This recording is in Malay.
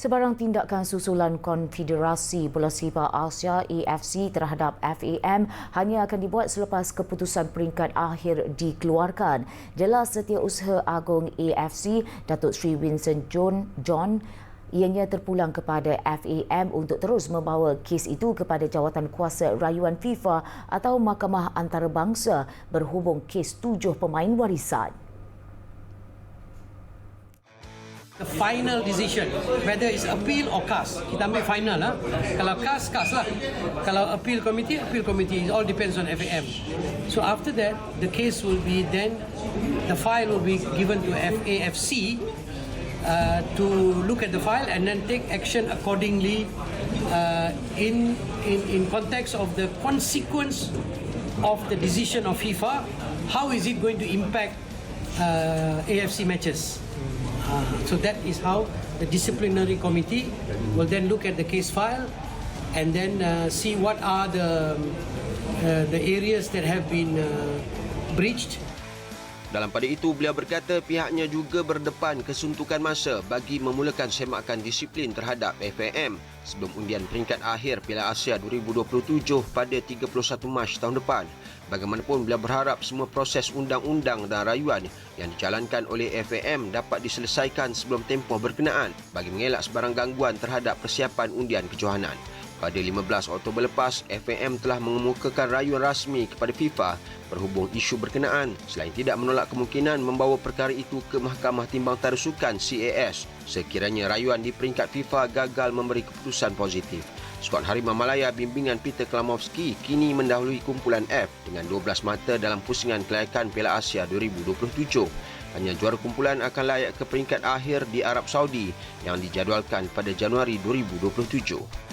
Sebarang tindakan susulan Konfederasi Bola Sepak Asia AFC terhadap FAM hanya akan dibuat selepas keputusan peringkat akhir dikeluarkan. Jelas Setiausaha Agong AFC, Datuk Sri Vincent John, John ianya terpulang kepada FAM untuk terus membawa kes itu kepada jawatan kuasa rayuan FIFA atau Mahkamah Antarabangsa berhubung kes tujuh pemain warisan. The final decision whether it's appeal or cast. Kita ambil final lah kalau cast cast lah. Kalau appeal committee appeal committee it all depends on FAM so after that the case will be then the file will be given to FAFC uh, to look at the file and then take action accordingly uh, in, in in context of the consequence of the decision of FIFA how is it going to impact uh, AFC matches Uh, so that is how the disciplinary committee will then look at the case file and then uh, see what are the uh, the areas that have been uh, breached Dalam pada itu, beliau berkata pihaknya juga berdepan kesuntukan masa bagi memulakan semakan disiplin terhadap FAM sebelum undian peringkat akhir Piala Asia 2027 pada 31 Mac tahun depan. Bagaimanapun, beliau berharap semua proses undang-undang dan rayuan yang dijalankan oleh FAM dapat diselesaikan sebelum tempoh berkenaan bagi mengelak sebarang gangguan terhadap persiapan undian kejohanan. Pada 15 Oktober lepas, FAM telah mengemukakan rayuan rasmi kepada FIFA berhubung isu berkenaan selain tidak menolak kemungkinan membawa perkara itu ke Mahkamah Timbang Tarusukan CAS sekiranya rayuan di peringkat FIFA gagal memberi keputusan positif. Skuad Harimau Malaya bimbingan Peter Klamovski kini mendahului kumpulan F dengan 12 mata dalam pusingan kelayakan Piala Asia 2027. Hanya juara kumpulan akan layak ke peringkat akhir di Arab Saudi yang dijadualkan pada Januari 2027.